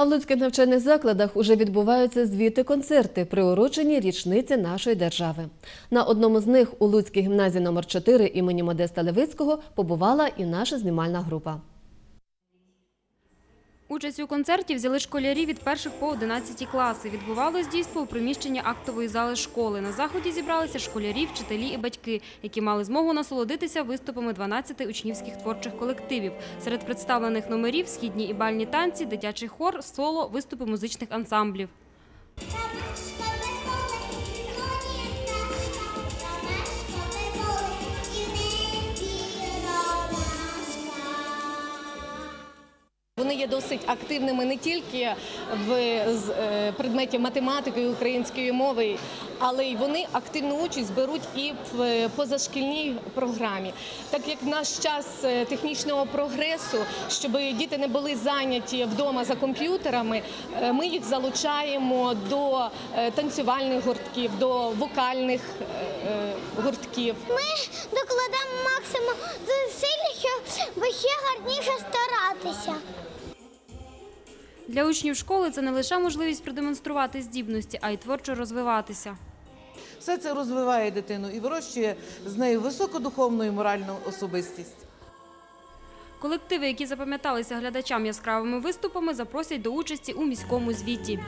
А в луцьких навчальних закладах уже відбуваються звіти концерти, приурочені річниці нашої держави. На одному з них у Луцькій гімназії номер 4 імені Модеста Левицького побувала і наша знімальна група. Участь у концерті взяли школярі від перших по 11 класи. Відбувалось дійство у приміщенні актової зали школи. На заході зібралися школярі, вчителі і батьки, які мали змогу насолодитися виступами 12 учнівських творчих колективів. Серед представлених номерів східні і бальні танці, дитячий хор, соло, виступи музичних ансамблів. Вони є досить активними не тільки в е, предметі математики і української мови, але й вони активну участь беруть і в е, позашкільній програмі. Так як в наш час е, технічного прогресу, щоб діти не були зайняті вдома за комп'ютерами, ми їх залучаємо до танцювальних гуртків, до вокальних гуртків. Ми докладемо максимум зусиль, щоб ще гарніше старатися. Для учнів школи це не лише можливість продемонструвати здібності, а й творчо розвиватися. Все це розвиває дитину і вирощує з нею високодуховну і моральну особистість. Колективи, які запам'яталися глядачам яскравими виступами, запросять до участі у міському звіті.